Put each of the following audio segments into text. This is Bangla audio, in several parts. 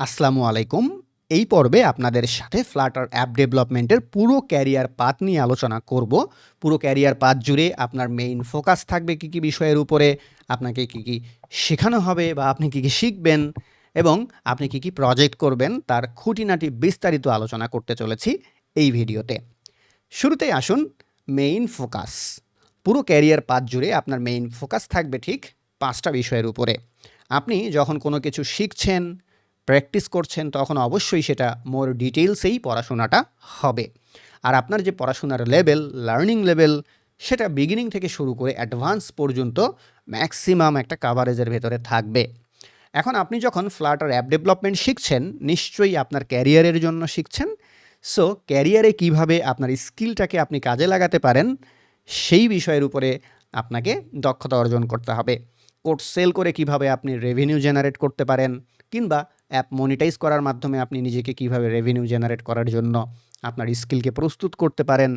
আসসালামু আলাইকুম। এই পর্বে আপনাদের সাথে ফ্লাটার অ্যাপ ডেভেলপমেন্টের পুরো ক্যারিয়ার পাথ নিয়ে আলোচনা করব। পুরো ক্যারিয়ার পাথ জুড়ে আপনার মেইন ফোকাস থাকবে কী কী বিষয়ের উপরে, আপনাকে কী কী শেখানো হবে বা আপনি কী কী শিখবেন এবং আপনি কী কী প্রজেক্ট করবেন তার খুঁটিনাটি বিস্তারিত আলোচনা করতে চলেছি এই ভিডিওতে। শুরুতেই আসুন মেইন ফোকাস পুরো ক্যারিয়ার পাথ জুড়ে আপনার মেইন ফোকাস থাকবে ঠিক পাঁচটা বিষয়ের উপরে। আপনি যখন কোনো কিছু শিখছেন প্র্যাকটিস করছেন, তখন অবশ্যই সেটা মোর ডিটেলসেই পড়াশোনাটা হবে। আর আপনার যে পড়াশোনার লেভেল, লার্নিং লেভেল, সেটা বিগিনিং থেকে শুরু করে অ্যাডভান্স পর্যন্ত ম্যাক্সিমাম একটা কাভারেজের ভেতরে থাকবে। এখন আপনি যখন ফ্লাটার অ্যাপ ডেভেলপমেন্ট শিখছেন, নিশ্চয়ই আপনার ক্যারিয়ারের জন্য শিখছেন। সো ক্যারিয়ারে কীভাবে আপনার স্কিলটাকে আপনি কাজে লাগাতে পারেন, সেই বিষয়ের উপরে আপনাকে দক্ষতা অর্জন করতে হবে। কোর্স সেল করে কীভাবে আপনি রেভিনিউ জেনারেট করতে পারেন, কিংবা অ্যাপ মনিটাইজ করার মাধ্যমে আপনি নিজেকে কীভাবে রেভিনিউ জেনারেট করার জন্য আপনার স্কিলকে প্রস্তুত করতে পারেন।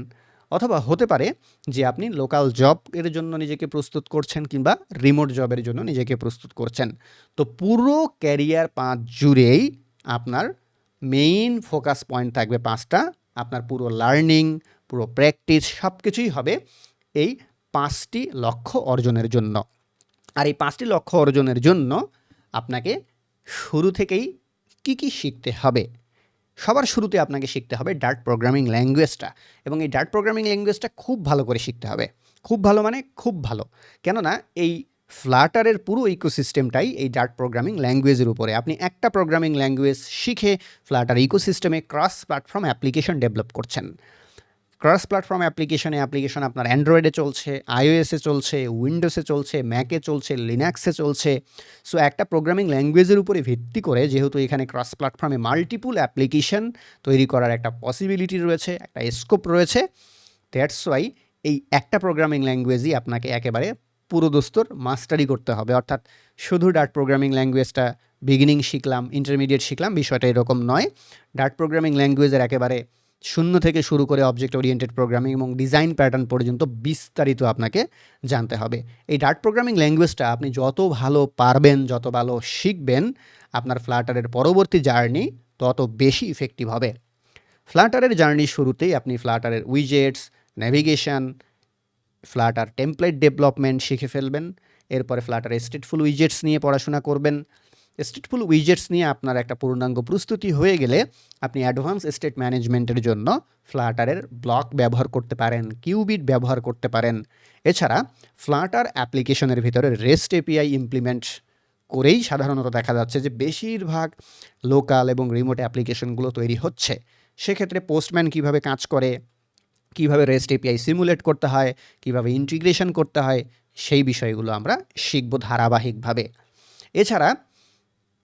অথবা হতে পারে যে আপনি লোকাল জব এর জন্য নিজেকে প্রস্তুত করছেন কিংবা রিমোট জবের জন্য নিজেকে প্রস্তুত করছেন। তো পুরো ক্যারিয়ার পাঁচ জুড়েই আপনার মেইন ফোকাস পয়েন্ট থাকবে পাঁচটা। আপনার পুরো লার্নিং পুরো প্র্যাকটিস সব কিছুই হবে এই পাঁচটি লক্ষ্য অর্জনের জন্য। আর এই পাঁচটি লক্ষ্য অর্জনের জন্য আপনাকে শুরু থেকেই কি কি শিখতে হবে? সবার শুরুতে আপনাকে শিখতে হবে ডার্ট প্রোগ্রামিং ল্যাঙ্গুয়েজটা এবং এই ডার্ট প্রোগ্রামিং ল্যাঙ্গুয়েজটা খুব ভালো করে শিখতে হবে। খুব ভালো মানে খুব ভালো। কেননা এই ফ্লাটারের পুরো ইকোসিস্টেমটাই এই ডার্ট প্রোগ্রামিং ল্যাঙ্গুয়েজের উপরে। আপনি একটা প্রোগ্রামিং ল্যাঙ্গুয়েজ শিখে ফ্লাটার ইকোসিস্টেমে ক্রস প্ল্যাটফর্ম অ্যাপ্লিকেশন ডেভেলপ করছেন। ক্রস প্ল্যাটফর্ম অ্যাপ্লিকেশনে অ্যাপ্লিকেশন আপনার অ্যান্ড্রয়েডে চলছে আইওএসে চলছে উইন্ডোসে চলছে ম্যাকে চলছে লিনাক্সে চলছে। সো একটা প্রোগ্রামিং ল্যাঙ্গুয়েজের উপরে ভিত্তি করে যেহেতু এখানে ক্রস প্ল্যাটফর্মে মাল্টিপুল অ্যাপ্লিকেশন তৈরি করার একটা পসিবিলিটি রয়েছে, একটা স্কোপ রয়েছে দ্যাটস ওয়াই এই একটা প্রোগ্রামিং ল্যাঙ্গুয়েজই আপনাকে একেবারে পুরোদস্তর মাস্টারি করতে হবে। অর্থাৎ শুধু ডার্ট প্রোগ্রামিং ল্যাঙ্গুয়েজটা বিগিনিং শিখলাম ইন্টারমিডিয়েট শিখলাম, বিষয়টা এরকম নয়। ডার্ট প্রোগ্রামিং ল্যাঙ্গুয়েজের একেবারে শূন্য থেকে শুরু করে অবজেক্ট ওরিয়েন্টেড প্রোগ্রামিং এবং ডিজাইন প্যাটার্ন পর্যন্ত বিস্তারিত আপনাকে জানতে হবে। এই ডার্ট প্রোগ্রামিং ল্যাঙ্গুয়েজটা আপনি যত ভালো পারবেন, যত ভালো শিখবেন, আপনার ফ্লাটারের পরবর্তী জার্নি তত বেশি ইফেক্টিভ হবে। ফ্লাটারের জার্নি শুরুতেই আপনি ফ্লাটারের widgets navigation Flutter template development শিখে ফেলবেন। এরপরে ফ্লাটার স্টেটফুল উইজেটস নিয়ে পড়াশোনা করবেন। স্টেটফুল উইজেটস নিয়ে আপনার একটা পূর্ণাঙ্গ প্রস্তুতি হয়ে গেলে আপনি অ্যাডভান্স স্টেট ম্যানেজমেন্টের জন্য ফ্লাটারের ব্লক ব্যবহার করতে পারেন কিউবিট ব্যবহার করতে পারেন। এছাড়া ফ্লাটার অ্যাপ্লিকেশনের ভিতরে রেস্ট এপিআই ইমপ্লিমেন্ট করেই সাধারণত দেখা যাচ্ছে যে বেশিরভাগ লোকাল এবং রিমোট অ্যাপ্লিকেশনগুলো তৈরি হচ্ছে। সেক্ষেত্রে পোস্টম্যান কীভাবে কাজ করে, কীভাবে রেস্ট এপিআই সিমুলেট করতে হয়, কীভাবে ইন্টিগ্রেশন করতে হয়, সেই বিষয়গুলো আমরা শিখব ধারাবাহিকভাবে। এছাড়া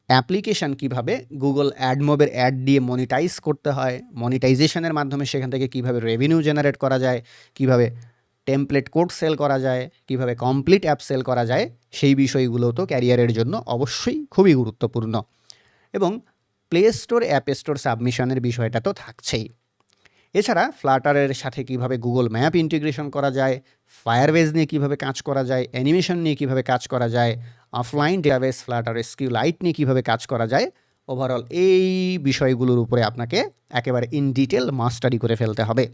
অ্যাপ্লিকেশান কীভাবে? গুগল অ্যাডমোবের অ্যাড দিয়ে মনিটাইজ করতে হয়। মনিটাইজেশনের মাধ্যমে সেখান থেকে কীভাবে রেভিনিউ জেনারেট করা যায়, কীভাবে টেমপ্লেট কোড সেল করা যায়, কীভাবে কমপ্লিট অ্যাপ সেল করা যায়, সেই বিষয়গুলো তো ক্যারিয়ারের জন্য অবশ্যই খুবই গুরুত্বপূর্ণ। এবং প্লে স্টোর অ্যাপ স্টোর সাবমিশনের বিষয়টা তো থাকছেই। এছাড়া ফ্লাটারের সাথে কীভাবে গুগল ম্যাপ ইন্টিগ্রেশন করা যায় ফায়ারওয়েজ নিয়ে কীভাবে কাজ করা যায় অ্যানিমেশন নিয়ে কীভাবে কাজ করা যায় offline database Flutter SQLite নিয়ে কীভাবে কাজ করা যায় ওভারঅল এই বিষয়গুলোর উপরে আপনাকে একেবারে ইন ডিটেল মাস্টারি করে ফেলতে হবে।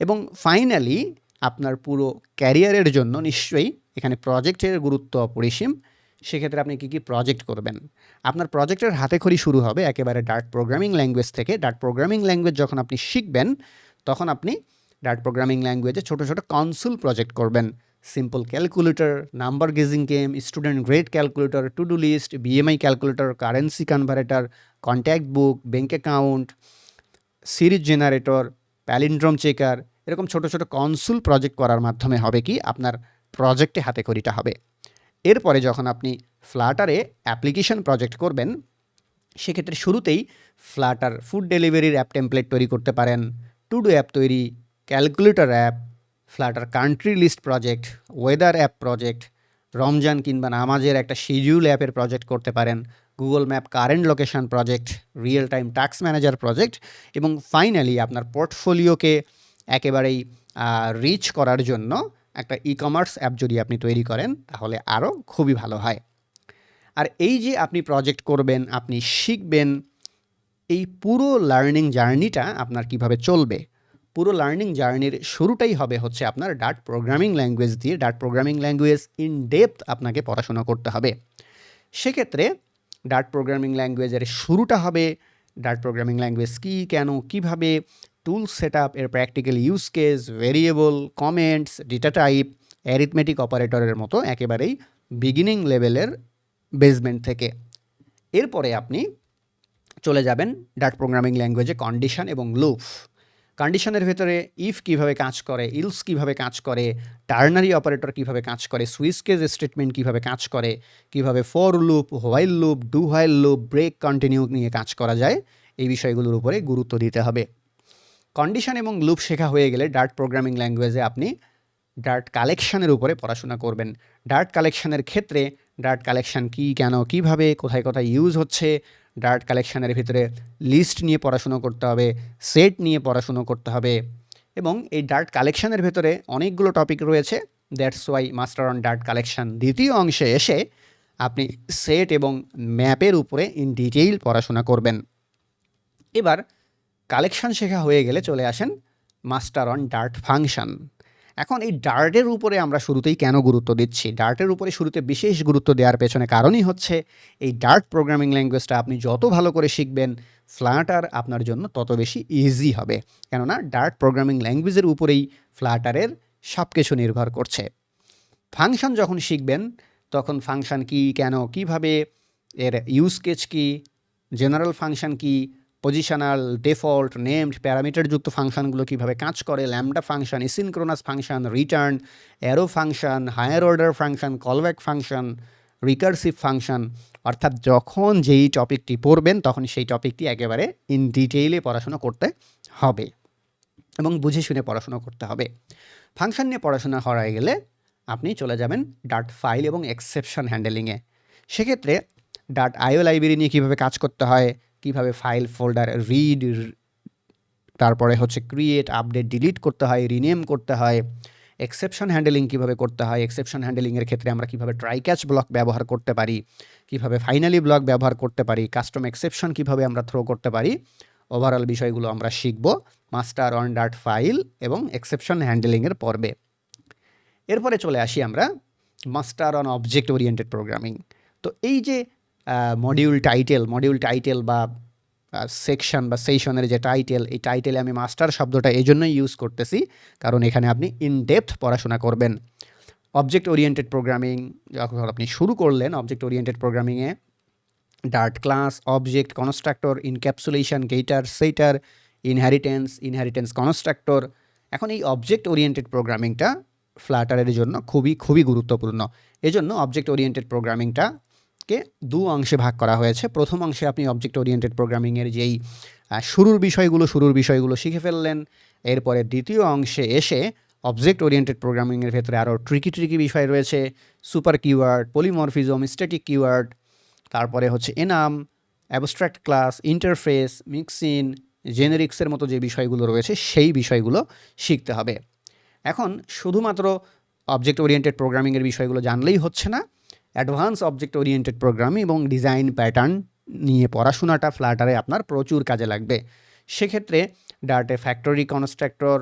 এবং ফাইনালি আপনার পুরো ক্যারিয়ারের জন্য নিশ্চয়ই এখানে প্রজেক্টের গুরুত্ব অপরিসীম। সেক্ষেত্রে আপনি কী কী প্রজেক্ট করবেন? আপনার প্রজেক্টের হাতেখড়ি শুরু হবে একেবারে ডার্ট প্রোগ্রামিং ল্যাঙ্গুয়েজ থেকে। ডার্ট প্রোগ্রামিং ল্যাঙ্গুয়েজ যখন আপনি শিখবেন, তখন আপনি ডার্ট প্রোগ্রামিং ল্যাঙ্গুয়েজে ছোটো ছোটো কনসুল প্রজেক্ট করবেন। Simple calculator number guessing game student grade calculator to do list BMI calculator currency converter contact book bank account series generator palindrome checker এরকম ছোটো ছোটো কনসুল প্রজেক্ট করার মাধ্যমে হবে কি? আপনার প্রজেক্টে হাতে করিটা হবে। এরপরে যখন আপনি ফ্লাটারে অ্যাপ্লিকেশন প্রজেক্ট করবেন, সেক্ষেত্রে শুরুতেই ফ্লাটার ফুড ডেলিভারির অ্যাপ টেমপ্লেট তৈরি করতে পারেন টু ডু অ্যাপ তৈরি calculator app Flutter country list project weather app project Ramzan কিংবা নামাজের একটা শিডিউল অ্যাপের প্রজেক্ট করতে পারেন Google map current location project real time task manager project এবং ফাইনালি আপনার পোর্টফোলিওকে একেবারেই রিচ করার জন্য একটা ই কমার্স অ্যাপ যদি আপনি তৈরি করেন, তাহলে আরও খুবই ভালো হয়। আর এই যে আপনি প্রজেক্ট করবেন, আপনি শিখবেন, এই পুরো লার্নিং জার্নিটা আপনার কীভাবে চলবে পুরো লার্নিং জার্নির শুরুটাই হবে হচ্ছে আপনার ডাট প্রোগ্রামিং ল্যাঙ্গুয়েজ দিয়ে। ডাট প্রোগ্রামিং ল্যাঙ্গুয়েজ ইন ডেপথ আপনাকে পড়াশোনা করতে হবে। সেক্ষেত্রে ডাট প্রোগ্রামিং ল্যাঙ্গুয়েজের শুরুটা হবে। ডাট প্রোগ্রামিং ল্যাঙ্গুয়েজ কী, কেন, কীভাবে টুল সেট আপ এর practical use case variable comments data type arithmetic অপারেটরের মতো একেবারেই বিগিনিং লেভেলের বেসমেন্ট থেকে। এরপরে আপনি চলে যাবেন ডাট প্রোগ্রামিং ল্যাঙ্গুয়েজে কন্ডিশন এবং লুপ কন্ডিশনের ভেতরে ইফ কীভাবে কাজ করে ইলস কীভাবে কাজ করে টার্নারি অপারেটর কীভাবে কাজ করে সুইচ কেজ স্টেটমেন্ট কীভাবে কাজ করে, কীভাবে for loop while loop do while loop break continue নিয়ে কাজ করা যায়, এই বিষয়গুলোর উপরে গুরুত্ব দিতে হবে। কন্ডিশন এবং লুপ শেখা হয়ে গেলে ডার্ট প্রোগ্রামিং ল্যাঙ্গুয়েজে আপনি ডার্ট কালেকশনের উপরে পড়াশোনা করবেন। ডার্ট কালেকশনের ক্ষেত্রে ডার্ট কালেকশন কী, কেন, কীভাবে, কোথায় কোথায় ইউজ হচ্ছে ডার্ট কালেকশানের ভিতরে লিস্ট নিয়ে পড়াশুনো করতে হবে সেট নিয়ে পড়াশুনো করতে হবে এবং এই ডার্ট কালেকশানের ভেতরে অনেকগুলো টপিক রয়েছে। That's why master on Dart collection দ্বিতীয় অংশে এসে আপনি সেট এবং ম্যাপের উপরে ইন ডিটেইল পড়াশোনা করবেন। এবার কালেকশন শেখা হয়ে গেলে চলে আসেন মাস্টার অন ডার্ট ফাংশন এখন এই ডার্টের উপরে আমরা শুরুতেই কেন গুরুত্ব দিচ্ছি? ডার্টের উপরে শুরুতে বিশেষ গুরুত্ব দেওয়ার পেছনে কারণই হচ্ছে এই ডার্ট প্রোগ্রামিং ল্যাঙ্গুয়েজটা আপনি যত ভালো করে শিখবেন ফ্লাটার আপনার জন্য তত বেশি ইজি হবে। কেননা ডার্ট প্রোগ্রামিং ল্যাঙ্গুয়েজের উপরেই ফ্লাটারের সব কিছু নির্ভর করছে। ফাংশন যখন শিখবেন, তখন ফাংশন কি, কেন, কীভাবে, এর ইউজ কেচ কি জেনারেল ফাংশন কি পজিশনাল ডিফল্ট নেমড প্যারামিটারযুক্ত ফাংশনগুলো কীভাবে কাজ করে lambda function asynchronous function return arrow function higher order function callback function recursive function অর্থাৎ যখন যেই টপিকটি পড়বেন তখন সেই টপিকটি একেবারে ইন ডিটেইলে পড়াশোনা করতে হবে এবং বুঝে শুনে পড়াশোনা করতে হবে। ফাংশন নিয়ে পড়াশোনা হয়ে গেলে আপনি চলে যাবেন ডাট ফাইল এবং এক্সেপশন হ্যান্ডেলিংয়ে সেক্ষেত্রে ডাট আইও লাইব্রেরি নিয়ে কীভাবে কাজ করতে হয় কীভাবে ফাইল ফোল্ডার রিড তারপরে হচ্ছে ক্রিয়েট আপডেট ডিলিট করতে হয় রিনেম করতে হয় এক্সেপশন হ্যান্ডেলিং কীভাবে করতে হয় এক্সেপশন হ্যান্ডেলিংয়ের ক্ষেত্রে আমরা কীভাবে ট্রাই ক্যাচ ব্লক ব্যবহার করতে পারি, কীভাবে ফাইনালি ব্লক ব্যবহার করতে পারি কাস্টম এক্সেপশন কীভাবে আমরা থ্রো করতে পারি ওভারঅল বিষয়গুলো আমরা শিখব মাস্টার অন ডাট ফাইল এবং এক্সেপশন হ্যান্ডেলিংয়ের পর্বে। এরপরে চলে আসি আমরা master on object oriented programming তো এই যে মডিউল টাইটেল মডিউল টাইটেল বা সেকশন বা সেশনের যে টাইটেল এই টাইটেলে আমি মাস্টার শব্দটা এই জন্যই ইউজ করতেছি, কারণ এখানে আপনি ইন ডেপথ পড়াশোনা করবেন। অবজেক্ট ওরিয়েন্টেড প্রোগ্রামিং যখন আপনি শুরু করলেন object oriented প্রোগ্রামিংয়ে Dart class object constructor encapsulation getter setter inheritance inheritance constructor এখন এই অবজেক্ট ওরিয়েন্টেড প্রোগ্রামিংটা ফ্লাটারের জন্য খুবই খুবই গুরুত্বপূর্ণ। এজন্য অবজেক্ট ওরিয়েন্টেড প্রোগ্রামিংটা কে দু অংশে ভাগ করা হয়েছে। প্রথম অংশে আপনি অবজেক্ট ওরিয়েন্টেড প্রোগ্রামিংয়ের যেই শুরুর বিষয়গুলো শুরুর বিষয়গুলো শিখে ফেললেন। এরপরে দ্বিতীয় অংশে এসে অবজেক্ট ওরিয়েন্টেড প্রোগ্রামিংয়ের ভেতরে আরও ট্রিকি ট্রিকি বিষয় রয়েছে। Super keyword polymorphism static keyword তারপরে হচ্ছে enum abstract class interface mixin জেনেরিক্সের মতো যে বিষয়গুলো রয়েছে, সেই বিষয়গুলো শিখতে হবে। এখন শুধুমাত্র অবজেক্ট ওরিয়েন্টেড প্রোগ্রামিংয়ের বিষয়গুলো জানলেই হচ্ছে না অ্যাডভান্স অবজেক্ট ওরিয়েন্টেড প্রোগ্রামিং এবং ডিজাইন প্যাটার্ন নিয়ে পড়াশোনাটা ফ্ল্যাটারে আপনার প্রচুর কাজে লাগবে। সেক্ষেত্রে ডার্টে factory constructor,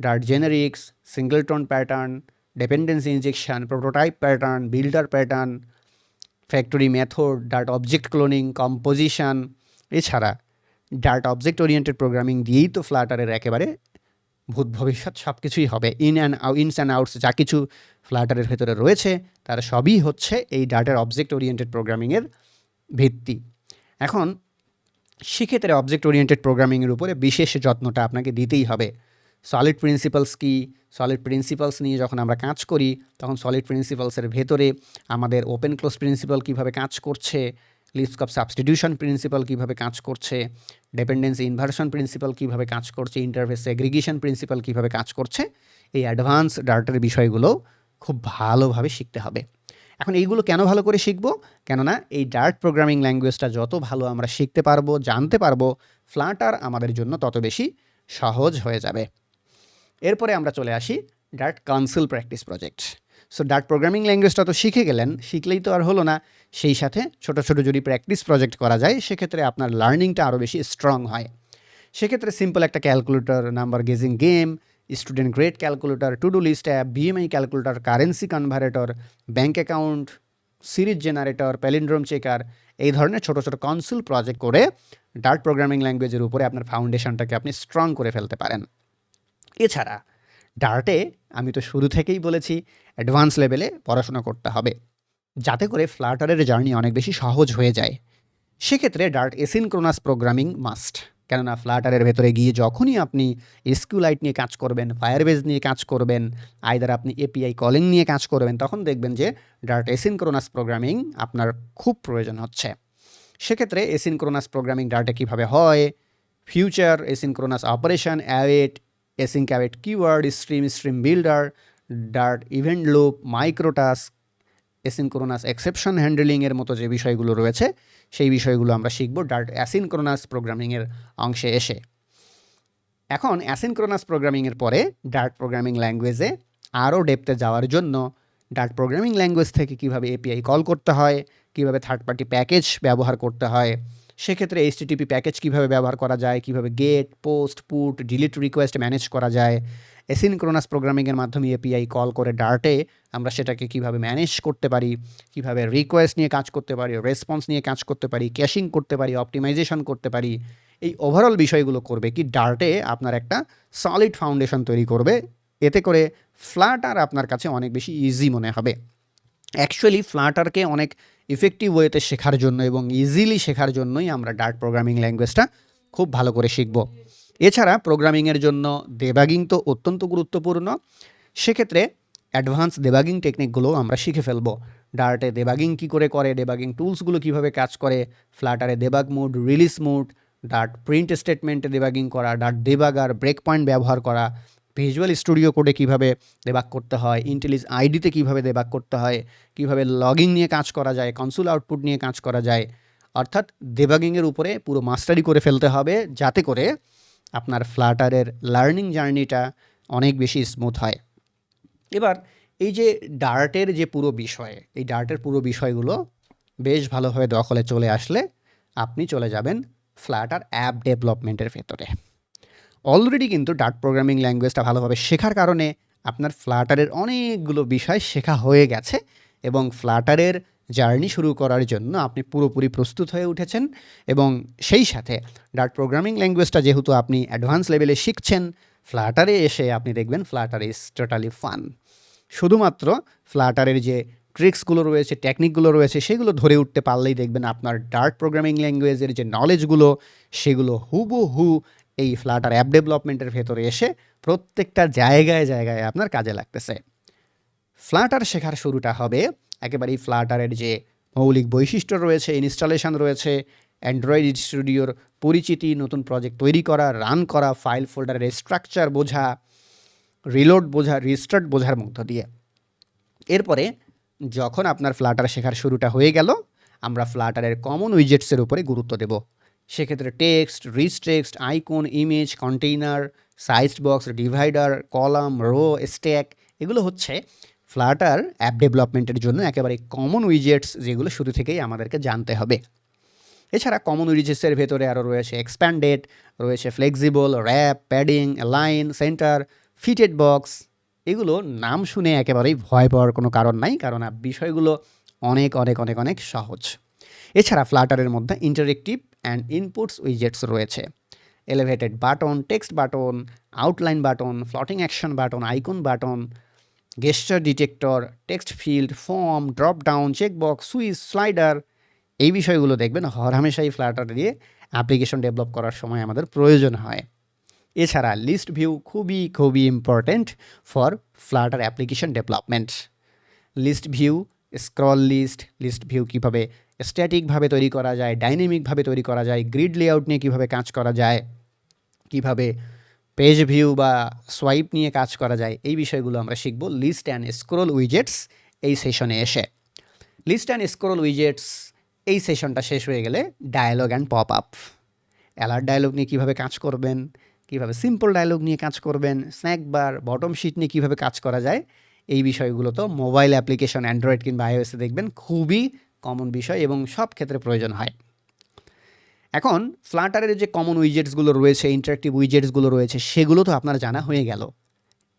Dart generics, singleton pattern, dependency injection, prototype pattern, builder pattern, factory method, Dart object cloning, composition, এছাড়া ডার্ট অবজেক্ট ওরিয়েন্টেড প্রোগ্রামিং দিয়েই তো ফ্লাটারের একেবারে ভূত ভবিষ্যৎ সব কিছুই হবে in and ins and outs যা কিছু ফ্লাটারের ভেতরে রয়েছে, তার সবই হচ্ছে এই ডাটার অবজেক্ট ওরিয়েন্টেড প্রোগ্রামিংয়ের ভিত্তি। এখন, সেক্ষেত্রে অবজেক্ট ওরিয়েন্টেড প্রোগ্রামিংয়ের উপরে বিশেষ যত্নটা আপনাকে দিতেই হবে। সলিড প্রিন্সিপালস কি? সলিড প্রিন্সিপালস নিয়ে যখন আমরা কাজ করি, তখন সলিড প্রিন্সিপালসের ভেতরে আমাদের ওপেন ক্লোজ প্রিন্সিপাল কীভাবে কাজ করছে লিস্ট অফ সাবস্টিটিউশন প্রিন্সিপাল কীভাবে কাজ করছে ডিপেন্ডেন্সি ইনভার্সন প্রিন্সিপাল কীভাবে কাজ করছে ইন্টারফেস এগ্রিগেশন প্রিন্সিপাল কীভাবে কাজ করছে, এই অ্যাডভান্স ডাটার বিষয়গুলো খুব ভালোভাবে শিখতে হবে। এখন এইগুলো কেন ভালো করে শিখব? কেননা এই ডার্ট প্রোগ্রামিং ল্যাঙ্গুয়েজটা যত ভালো আমরা শিখতে পারব, জানতে পারব ফ্লাটার আমাদের জন্য তত বেশি সহজ হয়ে যাবে। এরপরে আমরা চলে আসি Dart console practice project so Dart programming ল্যাঙ্গুয়েজটা তো শিখে গেলেন, শিখলেই তো আর হলো না। সেই সাথে ছোট ছোট যদি প্র্যাকটিস প্রজেক্ট করা যায়, সেক্ষেত্রে আপনার লার্নিংটা আরও বেশি স্ট্রং হয়। সেক্ষেত্রে সিম্পল একটা calculator number guessing game student grade calculator to do list app BMI calculator currency converter bank account series generator palindrome checker এই ধরনের ছোট ছোট কনসুল প্রজেক্ট করে ডার্ট প্রোগ্রামিং ল্যাঙ্গুয়েজের উপরে আপনার ফাউন্ডেশনটাকে আপনি স্ট্রং করে ফেলতে পারেন। এছাড়া ডার্টে আমি তো শুরু থেকেই বলেছি অ্যাডভান্স লেভেলে পড়াশোনা করতে হবে। যাতে করে ফ্লাটারের জার্নি অনেক বেশি সহজ হয়ে যায়। সেক্ষেত্রে ডার্ট এসিনক্রোনাস প্রোগ্রামিং মাস্ট। কেননা ফ্লাটারের ভেতরে গিয়ে যখনই আপনি এসকিউলাইট নিয়ে কাজ করবেন ফায়ারবেজ নিয়ে কাজ করবেন, আইদার আপনি এপিআই কলিং নিয়ে কাজ করবেন, তখন দেখবেন যে ডার্ট এসিনক্রোনাস প্রোগ্রামিং আপনার খুব প্রয়োজন হচ্ছে। সেক্ষেত্রে এসিনক্রোনাস প্রোগ্রামিং ডার্টে কীভাবে হয়? Future, asynchronous operation, await async await keyword, stream stream builder Dart event loop microtask asynchronous exception হ্যান্ডেলিংয়ের মতো যে বিষয়গুলো রয়েছে, সেই বিষয়গুলো আমরা শিখব ডার্ট অ্যাসিনক্রোনাস প্রোগ্রামিংয়ের অংশে এসে। এখন অ্যাসিনক্রোনাস প্রোগ্রামিংয়ের পরে ডার্ট প্রোগ্রামিং ল্যাঙ্গুয়েজে আরও ডেপতে যাওয়ার জন্য ডার্ট প্রোগ্রামিং ল্যাঙ্গুয়েজ থেকে কীভাবে এপিআই কল করতে হয়, কীভাবে থার্ড পার্টি প্যাকেজ ব্যবহার করতে হয়, সেক্ষেত্রে এইচটিটিপি প্যাকেজ কীভাবে ব্যবহার করা যায়, কীভাবে get post put delete request manage করা যায় এসিনক্রোনাস প্রোগ্রামিংয়ের মাধ্যমে এপিআই কল করে ডার্টে আমরা সেটাকে কীভাবে ম্যানেজ করতে পারি, কীভাবে রিকোয়েস্ট নিয়ে কাজ করতে পারি, রেসপন্স নিয়ে কাজ করতে পারি, ক্যাশিং করতে পারি, অপটিমাইজেশন করতে পারি, এই ওভারঅল বিষয়গুলো করবে কি ডার্টে আপনার একটা সলিড ফাউন্ডেশন তৈরি করবে, এতে করে ফ্ল্যাটার আপনার কাছে অনেক বেশি ইজি মনে হবে। অ্যাকচুয়ালি ফ্লাটারকে অনেক ইফেক্টিভ ওয়েতে শেখার জন্য এবং ইজিলি শেখার জন্যই আমরা ডার্ট প্রোগ্রামিং ল্যাঙ্গুয়েজটা খুব ভালো করে শিখব। এছাড়া প্রোগ্রামিংয়ের জন্য দেবাগিং তো অত্যন্ত গুরুত্বপূর্ণ। সেক্ষেত্রে অ্যাডভান্স দেবাগিং টেকনিকগুলো আমরা শিখে ফেলব। ডার্টে দেবাগিং কী করে করে দেবাগিং টুলসগুলো কীভাবে কাজ করে ফ্ল্যাটারে debug mode release mode Dart print স্টেটমেন্টে দেবাগিং করা ডার্ট দেবাগার ব্রেক পয়েন্ট ব্যবহার করা ভিজুয়াল স্টুডিও কোডে কীভাবে দেবাগ করতে হয় ইন্টেলিজ আইডিতে কীভাবে দেবাগ করতে হয়, কীভাবে লগিং নিয়ে কাজ করা যায় কনসুল আউটপুট নিয়ে কাজ করা যায়। অর্থাৎ দেবাগিংয়ের উপরে পুরো মাস্টারি করে ফেলতে হবে, যাতে করে আপনার ফ্লাটারের লার্নিং জার্নিটা অনেক বেশি স্মুথ হয়। এবার এই যে ডার্টের যে পুরো বিষয়, এই ডার্টের পুরো বিষয়গুলো বেশ ভালোভাবে দখলে চলে আসলে আপনি চলে যাবেন ফ্ল্যাটার অ্যাপ ডেভেলপমেন্টের ভেতরে। অলরেডি কিন্তু ডার্ট প্রোগ্রামিং ল্যাঙ্গুয়েজটা ভালোভাবে শেখার কারণে আপনার ফ্লাটারের অনেকগুলো বিষয় শেখা হয়ে গেছে এবং ফ্লাটারের জার্নি শুরু করার জন্য আপনি পুরোপুরি প্রস্তুত হয়ে উঠেছেন এবং সেই সাথে ডার্ট প্রোগ্রামিং ল্যাঙ্গুয়েজটা যেহেতু আপনি অ্যাডভান্স লেভেলে শিখছেন ফ্লাটারে এসে আপনি দেখবেন ফ্লাটার ইজ টোটালি ফান শুধুমাত্র ফ্লাটারের যে ট্রিক্সগুলো রয়েছে টেকনিকগুলো রয়েছে, সেগুলো ধরে উঠতে পারলেই দেখবেন আপনার ডার্ট প্রোগ্রামিং ল্যাঙ্গুয়েজের যে নলেজগুলো সেগুলো হুবহু এই ফ্লাটার অ্যাপ ডেভেলপমেন্টের ভেতরে এসে প্রত্যেকটা জায়গায় জায়গায় আপনার কাজে লাগতেছে। ফ্লাটার শেখার শুরুটা হবে একেবারেই ফ্লাটারের যে মৌলিক বৈশিষ্ট্য রয়েছে ইনস্টলেশন রয়েছে অ্যান্ড্রয়েড স্টুডিওর পরিচিতি, নতুন প্রজেক্ট তৈরি করা রান করা ফাইল ফোল্ডারের স্ট্রাকচার বোঝা রিলোড বোঝা রিস্টার্ট বোঝার মধ্য দিয়ে। এরপরে যখন আপনার ফ্লাটার শেখার শুরুটা হয়ে গেল, আমরা ফ্লাটারের কমন উইজেটসের উপরে গুরুত্ব দেব। সেক্ষেত্রে text rich text icon image container size box divider column row stack এগুলো হচ্ছে ফ্লাটার অ্যাপ ডেভেলপমেন্টের জন্য একেবারে কমন উইজেটস যেগুলো শুরু থেকেই আমাদেরকে জানতে হবে। এছাড়া কমন উইজেটসের ভেতরে আরও রয়েছে এক্সপ্যান্ডেড রয়েছে flexible wrap padding line centre fitted box এগুলো নাম শুনে একেবারেই ভয় পাওয়ার কোনো কারণ নাই, কারণ বিষয়গুলো অনেক অনেক অনেক অনেক সহজ। এছাড়া ফ্লাটারের মধ্যে ইন্টারেক্টিভ অ্যান্ড ইনপুটস উইজেটস রয়েছে। Elevated button text button outline button floating action button icon button gesture detector text field form drop down checkbox switch slider এই বিষয়গুলো দেখবেন হরহামেশাই ফ্ল্যাটার দিয়ে অ্যাপ্লিকেশন ডেভেলপ করার সময় আমাদের প্রয়োজন হয়। এছাড়া লিস্ট ভিউ খুবই খুবই important for Flutter application development list view scroll list list view কীভাবে স্ট্যাটিকভাবে তৈরি করা যায় ডাইনামিকভাবে তৈরি করা যায় গ্রিড লেআউট নিয়ে কীভাবে কাজ করা যায়, কীভাবে পেজ ভিউ বা সোয়াইপ নিয়ে কাজ করা যায়, এই বিষয়গুলো আমরা শিখব। লিস্ট অ্যান্ড স্ক্রোল উইজেটস এই সেশনে এসে। লিস্ট অ্যান্ড স্ক্রোল উইজেটস এই সেশনটা শেষ হয়ে গেলে dialog and pop up alert dialog নিয়ে কীভাবে কাজ করবেন, কীভাবে সিম্পল ডায়ালগ নিয়ে কাজ করবেন স্ন্যাক বার বটম শিট নিয়ে কীভাবে কাজ করা যায়, এই বিষয়গুলো তো মোবাইল অ্যাপ্লিকেশন অ্যান্ড্রয়েড কিংবা আইওএসে দেখবেন খুবই কমন বিষয় এবং সব ক্ষেত্রে প্রয়োজন হয়। এখন ফ্লাটারের যে কমন উইজেটসগুলো রয়েছে ইন্টারাক্টিভ উইজেটসগুলো রয়েছে, সেগুলো তো আপনার জানা হয়ে গেল।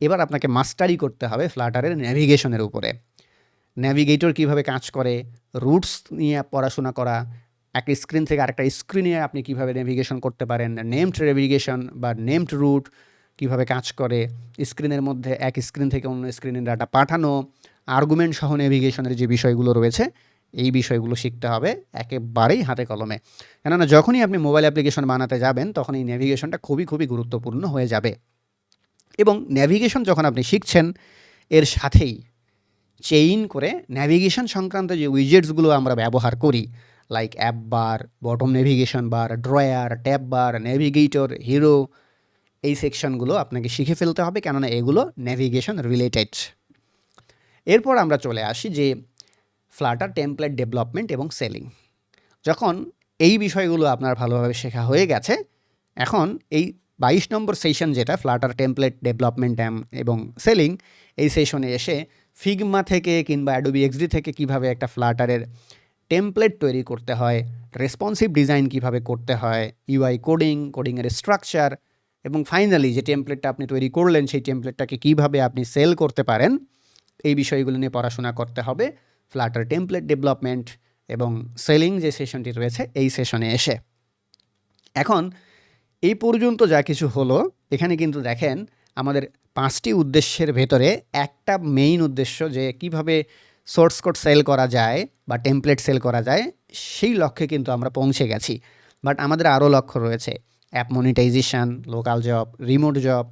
এবার আপনাকে মাস্টারি করতে হবে ফ্লাটারের ন্যাভিগেশনের উপরে। ন্যাভিগেটর কীভাবে কাজ করে রুটস নিয়ে পড়াশোনা করা, এক স্ক্রিন থেকে আরেকটা স্ক্রিনে আপনি কীভাবে নেভিগেশন করতে পারেন নেমড নেভিগেশন বা নেমড রুট কীভাবে কাজ করে স্ক্রিনের মধ্যে এক স্ক্রিন থেকে অন্য স্ক্রিনের ডাটা পাঠানো আর্গুমেন্ট সহ নেভিগেশনের যে বিষয়গুলো রয়েছে এই বিষয়গুলো শিখতে হবে একেবারেই হাতে কলমে। কেননা যখনই আপনি মোবাইল অ্যাপ্লিকেশন বানাতে যাবেন তখন এই নেভিগেশনটা খুবই খুবই গুরুত্বপূর্ণ হয়ে যাবে। এবং নেভিগেশন যখন আপনি শিখছেন, এর সাথেই চেইন করে ন্যাভিগেশন সংক্রান্ত যে উইজেটসগুলো আমরা ব্যবহার করি like app bar bottom navigation bar drawer tab bar navigator hero এই সেকশনগুলো আপনাকে শিখে ফেলতে হবে, কেননা এগুলো নেভিগেশন রিলেটেড এরপর আমরা চলে আসি যে ফ্লাটার টেমপ্লেট ডেভেলপমেন্ট এবং সেলিং যখন এই বিষয়গুলো আপনার ভালোভাবে শেখা হয়ে গেছে, এখন এই বাইশ নম্বর সেশন যেটা ফ্লাটার টেমপ্লেট ডেভেলপমেন্ট এবং সেলিং এই সেশনে এসে ফিগমা থেকে কিংবা অ্যাডোবি এক্সডি থেকে কীভাবে একটা ফ্লাটারের টেমপ্লেট তৈরি করতে হয় রেসপন্সিভ ডিজাইন কীভাবে করতে হয় ইউআই কোডিং কোডিংয়ের স্ট্রাকচার এবং ফাইনালি যে টেমপ্লেটটা আপনি তৈরি করলেন, সেই টেমপ্লেটটাকে কীভাবে আপনি সেল করতে পারেন, এই বিষয়গুলো নিয়ে পড়াশোনা করতে হবে। ফ্লাটার টেমপ্লেট ডেভেলপমেন্ট এবং সেলিং যে সেশনটি রয়েছে, এই সেশনে এসে। এখন, এই পর্যন্ত যা কিছু হলো, এখানে কিন্তু দেখেন আমাদের পাঁচটি উদ্দেশ্যের ভেতরে একটা মেইন উদ্দেশ্য যে কীভাবে সোর্স কোড সেল করা যায় বা টেমপ্লেট সেল করা যায়, সেই লক্ষ্যে কিন্তু আমরা পৌঁছে গেছি। বাট আমাদের আরও লক্ষ্য রয়েছে app monetization local job remote job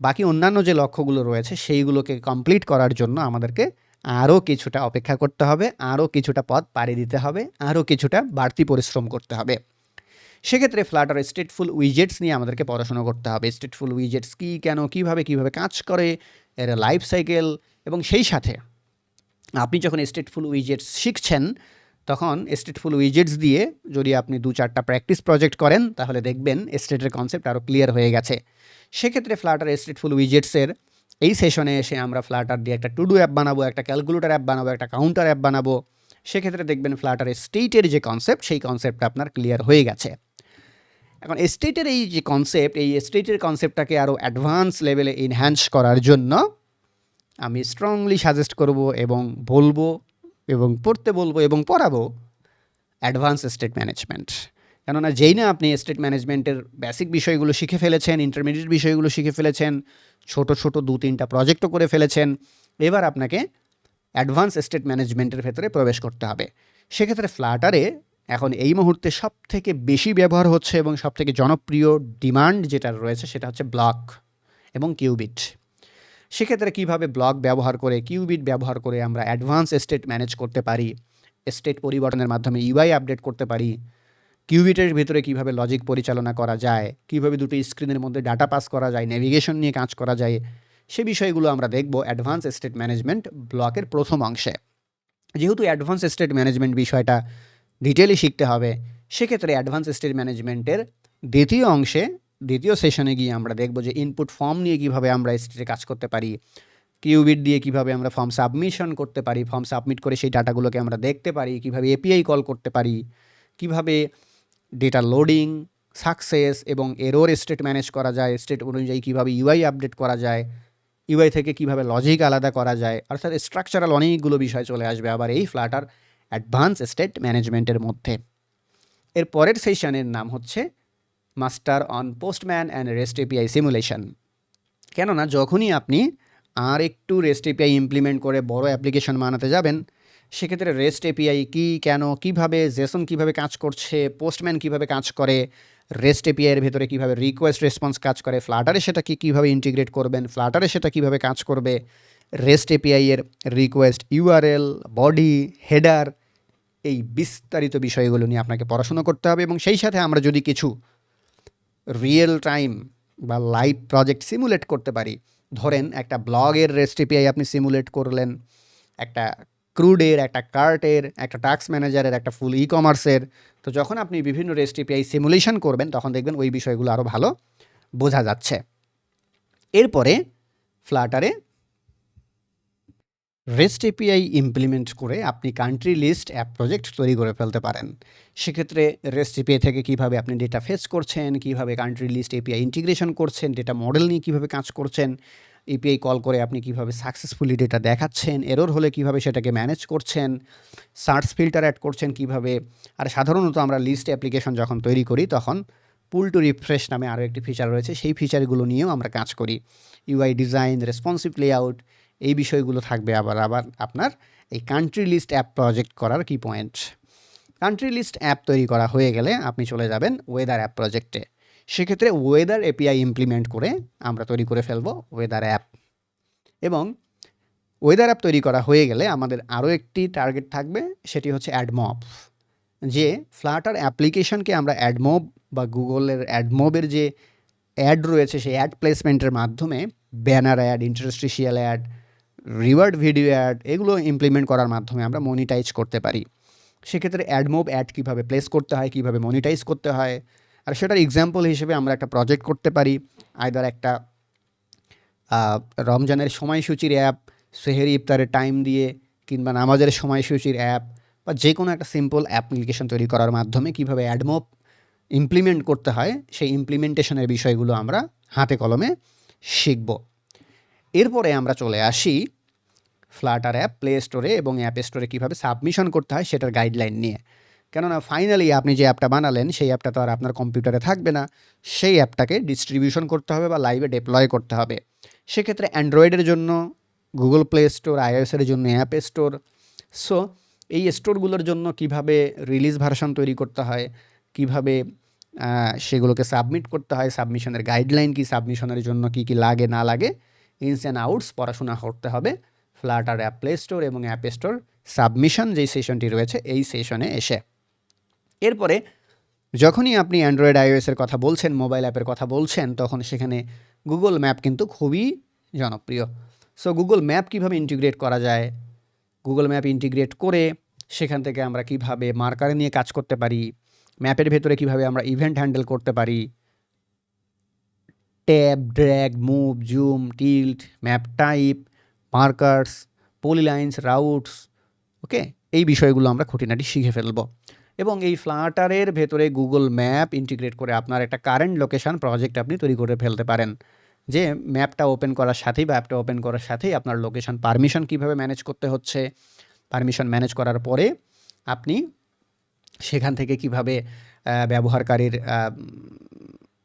বাকি অন্যান্য যে লক্ষ্যগুলো রয়েছে, সেইগুলোকে কমপ্লিট করার জন্য আমাদেরকে আরও কিছুটা অপেক্ষা করতে হবে, আরও কিছুটা পথ পাড়ি দিতে হবে, আরও কিছুটা বাড়তি পরিশ্রম করতে হবে। সেক্ষেত্রে ফ্লাটার স্টেটফুল উইজেটস নিয়ে আমাদেরকে পড়াশোনা করতে হবে। স্টেটফুল উইজেটস কী, কেন, কীভাবে কীভাবে কাজ করে, এর লাইফ সাইকেল এবং সেই সাথে আপনি যখন স্টেটফুল উইজেটস শিখছেন, তখন স্টেটফুল উইজেটস দিয়ে যদি আপনি দু চারটা প্র্যাকটিস প্রজেক্ট করেন, তাহলে দেখবেন স্টেটের কনসেপ্ট আরও ক্লিয়ার হয়ে গেছে। সেক্ষেত্রে ফ্লাটার স্টেটফুল উইজেটসের এই সেশনে এসে আমরা ফ্লাটার দিয়ে একটা টুডু অ্যাপ বানাবো, একটা ক্যালকুলেটার অ্যাপ বানাবো, একটা কাউন্টার অ্যাপ বানাবো। সেক্ষেত্রে দেখবেন ফ্লাটার স্টেটের যে কনসেপ্ট সেই কনসেপ্টটা আপনার ক্লিয়ার হয়ে গেছে। এখন স্টেটের এই যে কনসেপ্ট এই স্টেটের কনসেপ্টটাকে আরও অ্যাডভান্স লেভেলে এনহ্যান্স করার জন্য আমি স্ট্রংলি সাজেস্ট করব এবং বলব এবং পড়তে বলব এবং পড়াবো অ্যাডভান্স স্টেট ম্যানেজমেন্ট কেননা যেই না আপনি স্টেট ম্যানেজমেন্টের বেসিক বিষয়গুলো শিখে ফেলেছেন ইন্টারমিডিয়েট বিষয়গুলো শিখে ফেলেছেন, ছোট ছোট দু, তিনটা প্রজেক্টও করে ফেলেছেন, এবার আপনাকে অ্যাডভান্স স্টেট ম্যানেজমেন্টের ভেতরে প্রবেশ করতে হবে। সেক্ষেত্রে ফ্ল্যাটারে এখন এই মুহূর্তে সব থেকে বেশি ব্যবহার হচ্ছে এবং সব থেকে জনপ্রিয় ডিমান্ড যেটা রয়েছে সেটা হচ্ছে ব্লক এবং কিউবিট সেক্ষেত্রে কীভাবে ব্লক ব্যবহার করে কিউবিট ব্যবহার করে আমরা অ্যাডভান্স স্টেট ম্যানেজ করতে পারি স্টেট পরিবর্তনের মাধ্যমে ইউআই আপডেট করতে পারি কিউবিটের ভিতরে কীভাবে লজিক পরিচালনা করা যায়, কীভাবে দুটো স্ক্রিনের মধ্যে ডাটা পাস করা যায় নেভিগেশন নিয়ে কাজ করা যায়, সে বিষয়গুলো আমরা দেখব অ্যাডভান্স স্টেট ম্যানেজমেন্ট ব্লকের প্রথম অংশে। যেহেতু অ্যাডভান্স স্টেট ম্যানেজমেন্ট বিষয়টা ডিটেলে শিখতে হবে, সেক্ষেত্রে অ্যাডভান্স স্টেট ম্যানেজমেন্টের দ্বিতীয় অংশে, দ্বিতীয় সেশনে গিয়ে আমরা দেখব যে ইনপুট ফর্ম নিয়ে কীভাবে আমরা স্টেটে কাজ করতে পারি কিউবিট দিয়ে কীভাবে আমরা ফর্ম সাবমিশন করতে পারি ফর্ম সাবমিট করে সেই ডাটাগুলোকে আমরা দেখতে পারি, কীভাবে এপিআই কল করতে পারি, কীভাবে ডেটা লোডিং সাকসেস এবং এরোর স্টেট ম্যানেজ করা যায় স্টেট অনুযায়ী কীভাবে ইউআই আপডেট করা যায় ইউআই থেকে কীভাবে লজিক আলাদা করা যায়, অর্থাৎ স্ট্রাকচারাল অনেকগুলো বিষয় চলে আসবে আবার এই ফ্লাটার অ্যাডভান্স স্টেট ম্যানেজমেন্টের মধ্যে। এর পরের সেশনের নাম হচ্ছে master on Postman and REST API simulation কেননা যখনই আপনি আর একটু রেস্ট এপিআই ইমপ্লিমেন্ট করে বড় অ্যাপ্লিকেশন বানাতে যাবেন সেক্ষেত্রে রেস্ট এপিআই কী, কেন, কীভাবে জেসন কীভাবে কাজ করছে পোস্টম্যান কীভাবে কাজ করে রেস্ট এপিআইয়ের ভেতরে কীভাবে রিকোয়েস্ট রেসপন্স কাজ করে ফ্লাটারে সেটা কি, কীভাবে ইন্টিগ্রেট করবেন ফ্লাটারে সেটা কীভাবে কাজ করবে রেস্ট এপিআই এর রিকোয়েস্ট ইউআরএল বডি হেডার এই বিস্তারিত বিষয়গুলো নিয়ে আপনাকে পড়াশুনো করতে হবে এবং সেই সাথে আমরা যদি কিছু রিয়েল টাইম বা লাইভ প্রজেক্ট সিমুলেট করতে পারি, ধরেন একটা ব্লগের রেস্ট এপিআই আপনি সিমুলেট করলেন, একটা ক্রুডের, একটা কার্টের, একটা টাস্ক ম্যানেজারের, একটা ফুল ই কমার্সের তো যখন আপনি বিভিন্ন রেস্ট এপিআই সিমুলেশন করবেন, তখন দেখবেন ওই বিষয়গুলো আরও ভালো বোঝা যাচ্ছে। এরপরে ফ্লাটারে রেস্ট এপিআই ইমপ্লিমেন্ট করে আপনি কান্ট্রি লিস্ট অ্যাপ প্রজেক্ট তৈরি করে ফেলতে পারেন। সেক্ষেত্রে রেস্ট এপিআই থেকে কীভাবে আপনি ডেটা ফেস করছেন, কীভাবে কান্ট্রি লিস্ট এপিআই ইন্টিগ্রেশন করছেন ডেটা মডেল নিয়ে কীভাবে কাজ করছেন এপিআই কল করে আপনি কীভাবে সাকসেসফুলি ডেটা দেখাচ্ছেন এরর হলে কীভাবে সেটাকে ম্যানেজ করছেন সার্চ ফিল্টার অ্যাড করছেন কীভাবে, আর সাধারণত আমরা লিস্ট অ্যাপ্লিকেশন যখন তৈরি করি তখন পুল টু রিফ্রেশ নামে আরও একটি ফিচার রয়েছে, সেই ফিচারগুলো নিয়েও আমরা কাজ করি। ইউআই ডিজাইন রেসপন্সিভ লেআউট এই বিষয়গুলো থাকবে আবার আবার আপনার এই কান্ট্রি লিস্ট অ্যাপ প্রজেক্ট করার কি পয়েন্ট কান্ট্রি লিস্ট অ্যাপ তৈরি করা হয়ে গেলে আপনি চলে যাবেন ওয়েদার অ্যাপ প্রজেক্টে সেক্ষেত্রে ওয়েদার এপিআই ইমপ্লিমেন্ট করে আমরা তৈরি করে ফেলব ওয়েদার অ্যাপ এবং ওয়েদার অ্যাপ তৈরি করা হয়ে গেলে আমাদের আরও একটি টার্গেট থাকবে, সেটি হচ্ছে অ্যাডমব যে ফ্লাটার অ্যাপ্লিকেশনকে আমরা অ্যাডমব বা গুগলের অ্যাডমবের যে অ্যাড রয়েছে, সেই অ্যাড প্লেসমেন্টের মাধ্যমে banner ad interstitial ad reward video ad এগুলো ইমপ্লিমেন্ট করার মাধ্যমে আমরা মনিটাইজ করতে পারি। সেক্ষেত্রে অ্যাডমোব অ্যাড কীভাবে প্লেস করতে হয়, কীভাবে মনিটাইজ করতে হয় আর সেটার এক্সাম্পল হিসেবে আমরা একটা প্রজেক্ট করতে পারি আয়দার একটা রমজানের সময়সূচির অ্যাপ সেহেরি ইফতারের টাইম দিয়ে, কিংবা নামাজের সময়সূচির অ্যাপ বা যে কোনো একটা সিম্পল অ্যাপ্লিকেশন তৈরি করার মাধ্যমে কীভাবে অ্যাডমোপ ইমপ্লিমেন্ট করতে হয়, সেই ইমপ্লিমেন্টেশনের বিষয়গুলো আমরা হাতে কলমে শিখব। এরপরে আমরা চলে আসি ফ্লাটার অ্যাপ প্লে স্টোরে এবং অ্যাপ স্টোরে কীভাবে সাবমিশন করতে হয়, সেটার গাইডলাইন নিয়ে। কেননা ফাইনালি আপনি যে অ্যাপটা বানালেন, সেই অ্যাপটা তো আর আপনার কম্পিউটারে থাকবে না। সেই অ্যাপটাকে ডিস্ট্রিবিউশন করতে হবে বা লাইভে ডিপ্লয় করতে হবে। সেক্ষেত্রে অ্যান্ড্রয়েডের জন্য গুগল প্লে স্টোর আইওএসের জন্য অ্যাপ স্টোর সো এই স্টোরগুলোর জন্য কীভাবে রিলিজ ভার্সন তৈরি করতে হয়, কীভাবে সেগুলোকে সাবমিট করতে হয় সাবমিশনের গাইডলাইন কি সাবমিশনের জন্য কি কি লাগে, না লাগে ইনস অ্যান্ড আউটস পড়াশোনা করতে হবে। ফ্লাটার অ্যাপ প্লে স্টোর এবং অ্যাপ স্টোর সাবমিশন যেই সেশনটি রয়েছে, এই সেশনে এসে। এরপরে যখনই আপনি অ্যান্ড্রয়েড আইওএসের কথা বলছেন মোবাইল অ্যাপের কথা বলছেন, তখন সেখানে গুগল ম্যাপ কিন্তু খুবই জনপ্রিয়। সো গুগল ম্যাপ কীভাবে ইন্টিগ্রেট করা যায়? গুগল ম্যাপ ইন্টিগ্রেট করে সেখান থেকে আমরা কীভাবে মার্কারে নিয়ে কাজ করতে পারি? ম্যাপের ভেতরে কীভাবে আমরা ইভেন্ট হ্যান্ডেল করতে পারি? Tap drag move zoom tilt map type markers polylines routes okay এই বিষয়গুলো আমরা খুঁটিনাটি শিখে ফেলব। এবং এই ফ্লাটারের ভেতরে গুগল ম্যাপ ইন্টিগ্রেট করে আপনার একটা কারেন্ট লোকেশান প্রজেক্ট আপনি তৈরি করে ফেলতে পারেন। যে ম্যাপটা ওপেন করার সাথেই বা অ্যাপটা ওপেন করার সাথেই আপনার লোকেশান পারমিশন কীভাবে ম্যানেজ করতে হচ্ছে পারমিশন ম্যানেজ করার পরে আপনি সেখান থেকে কীভাবে ব্যবহারকারীর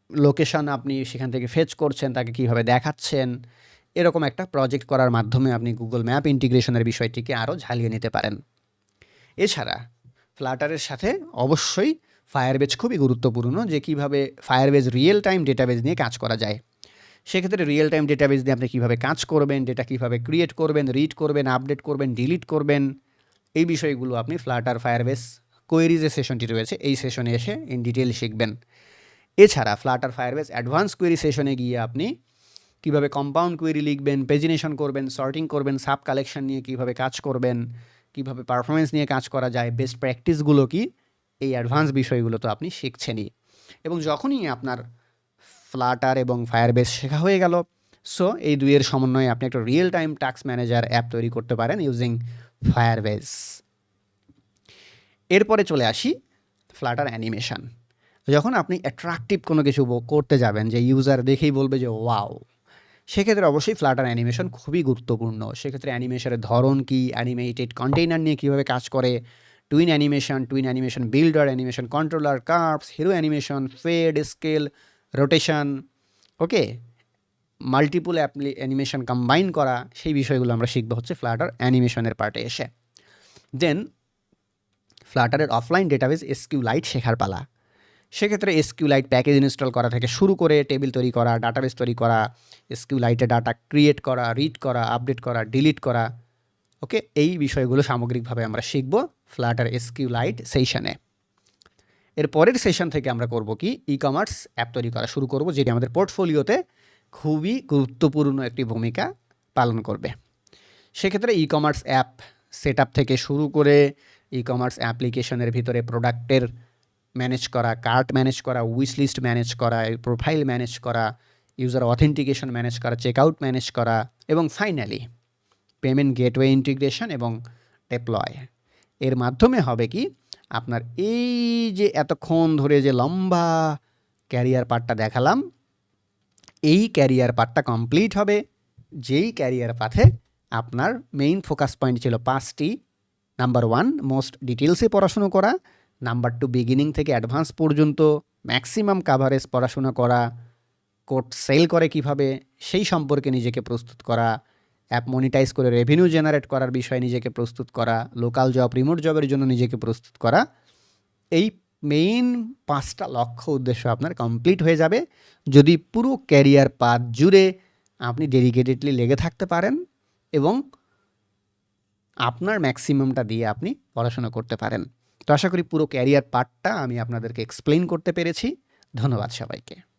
লোকেশান আপনি সেখান থেকে ফেচ করছেন, তাকে কীভাবে দেখাচ্ছেন, এরকম একটা প্রজেক্ট করার মাধ্যমে আপনি গুগল ম্যাপ ইন্টিগ্রেশনের বিষয়টিকে আরও ঝালিয়ে নিতে পারেন। এছাড়া ফ্লাটারের সাথে অবশ্যই ফায়ারবেজ খুবই গুরুত্বপূর্ণ যে কীভাবে ফায়ারবেজ রিয়েল টাইম ডেটাবেজ নিয়ে কাজ করা যায়। সেক্ষেত্রে রিয়েল টাইম ডেটাবেজ দিয়ে আপনি কীভাবে কাজ করবেন ডেটা কীভাবে ক্রিয়েট করবেন রিড করবেন আপডেট করবেন ডিলিট করবেন, এই বিষয়গুলো আপনি ফ্লাটার ফায়ারবেস কোয়েরি যে সেশনটি রয়েছে, এই সেশনে এসে ইন ডিটেল শিখবেন। এছাড়া ফ্লাটার ফায়ারবেস অ্যাডভান্স কোয়েরি সেশনে গিয়ে আপনি কীভাবে কম্পাউন্ড কোয়েরি লিখবেন পেজিনেশন করবেন সর্টিং করবেন সাব কালেকশন নিয়ে কীভাবে কাজ করবেন কীভাবে পারফরমেন্স নিয়ে কাজ করা যায় বেস্ট প্র্যাকটিসগুলো কি, এই অ্যাডভান্স বিষয়গুলো তো আপনি শিখছেনই। এবং যখনই আপনার ফ্লাটার এবং ফায়ারবেস শেখা হয়ে গেল সো এই দুইয়ের সমন্বয়ে আপনি একটা real time task manager app তৈরি করতে পারেন ইউজিং ফায়ারবেস এরপরে চলে আসি ফ্লাটার অ্যানিমেশন যখন আপনি অ্যাট্রাকটিভ কোনো কিছু করতে যাবেন, যে ইউজার দেখেই বলবে যে ওয়াও সেক্ষেত্রে অবশ্যই ফ্লাটার অ্যানিমেশন খুবই গুরুত্বপূর্ণ। সেক্ষেত্রে অ্যানিমেশনের ধরন কি? অ্যানিমেটেড কন্টেইনার নিয়ে কীভাবে কাজ করে? Tween animation tween animation builder animation controller curves hero animation fade scale rotation okay multiple apply animation combine করা, সেই বিষয়গুলো আমরা শিখব হচ্ছে ফ্লাটার অ্যানিমেশনের পার্টে এসে। দেন ফ্লাটারের অফলাইন ডেটাবেস এসকিউ লাইট শেখার পালা। সেক্ষেত্রে এসকিউ লাইট প্যাকেজ ইনস্টল করা থেকে শুরু করে টেবিল তৈরি করা ডাটাবেস তৈরি করা এসকিউ লাইটে ডাটা ক্রিয়েট করা রিড করা আপডেট করা ডিলিট করা ওকে এই বিষয়গুলো সামগ্রিকভাবে আমরা শিখব ফ্ল্যাটার এসকিউ লাইট সেশনে এর পরের সেশন থেকে আমরা করব কি? ই কমার্স অ্যাপ তৈরি করা শুরু করব, যেটি আমাদের পোর্টফোলিওতে খুবই গুরুত্বপূর্ণ একটি ভূমিকা পালন করবে। সেক্ষেত্রে ই কমার্স অ্যাপ সেট থেকে শুরু করে ই কমার্স অ্যাপ্লিকেশনের ভিতরে প্রোডাক্টের ম্যানেজ করা কার্ট ম্যানেজ করা উইশ লিস্ট ম্যানেজ করা প্রোফাইল ম্যানেজ করা ইউজার অথেন্টিকেশন ম্যানেজ করা চেক আউট ম্যানেজ করা এবং ফাইনালি পেমেন্ট গেটওয়ে ইন্টিগ্রেশন এবং ডেপ্লয় এর মাধ্যমে হবে কি, আপনার এই যে এতক্ষণ ধরে যে লম্বা ক্যারিয়ার পার্টটা দেখালাম, এই ক্যারিয়ার পার্টটা কমপ্লিট হবে। যেই ক্যারিয়ার পাথে আপনার মেইন ফোকাস পয়েন্ট ছিল পাঁচটি। নাম্বার ওয়ান মোস্ট ডিটেলসে পড়াশুনো করা। নাম্বার টু বিগিনিং থেকে অ্যাডভান্স পর্যন্ত ম্যাক্সিমাম কাভারেজ পড়াশোনা করা কোড সেল করে কীভাবে, সেই সম্পর্কে নিজেকে প্রস্তুত করা অ্যাপ মনিটাইজ করে রেভিনিউ জেনারেট করার বিষয়ে নিজেকে প্রস্তুত করা লোকাল জব রিমোট জবের জন্য নিজেকে প্রস্তুত করা, এই মেইন পাঁচটা লক্ষ্য উদ্দেশ্য আপনার কমপ্লিট হয়ে যাবে। যদি পুরো ক্যারিয়ার পাথ জুড়ে আপনি ডেডিকেটেডলি লেগে থাকতে পারেন এবং আপনার ম্যাক্সিমামটা দিয়ে আপনি পড়াশোনা করতে পারেন। তো আশা করি পুরো ক্যারিয়ার পার্টটা আমি আপনাদেরকে এক্সপ্লেন করতে পেরেছি। ধন্যবাদ সবাইকে।